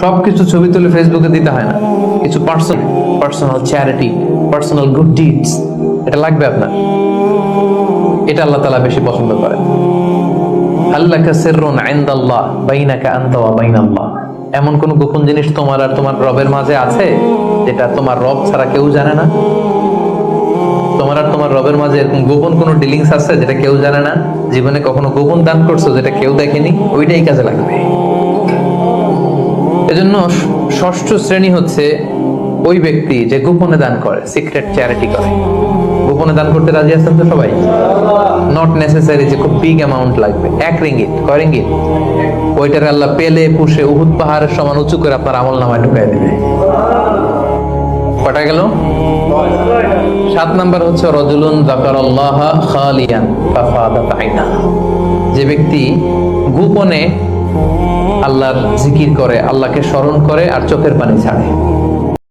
সবকিছু ছবি তুলে ফেসবুকে দিতে হয় না। কিছু personal personal charity personal good deeds এটা লাগবে আপনার। এটা আল্লাহ তালা বেশি পছন্দ করেন। আনতা বাইনাল্লাহ। এমন কোন গোপন জিনিস তোমার আর তোমার রবের মাঝে আছে যেটা তোমার রব ছাড়া কেউ জানে না? তোমার আর তোমার রবের মাঝে এরকম গোপন কোনো ডিলিংস আছে যেটা কেউ জানে না? জীবনে কখনো গোপন দান করছ যেটা কেউ দেখেনি? ওইটাই কাজে লাগবে। এজন্য ষষ্ঠ শ্রেণি হচ্ছে ওই ব্যক্তি যে গোপনে দান করে সিক্রেট চ্যারিটি করে। গোপনে দান করতে রাজি আছেন তো সবাই? নট নেসেসারি যে খুব বিগ অ্যামাউন্ট লাগবে। এক রিঙ্গিত কয় রিঙ্গিত ওইটার আল্লাহ পেলে, পুষে, উহুদ পাহাড়ের সমান উঁচু করে আপনার আমল নামায় ঢুকাই দিবে। কটা গেল? সাত নাম্বার হচ্ছে রজুলুন জাকারাল্লাহ খালিয়ান ফাফাদাত আইনা যে ব্যক্তি গোপনে আল্লাহর জিকির করে আল্লাহকে স্মরণ করে আর চোখের পানি ছাড়ে।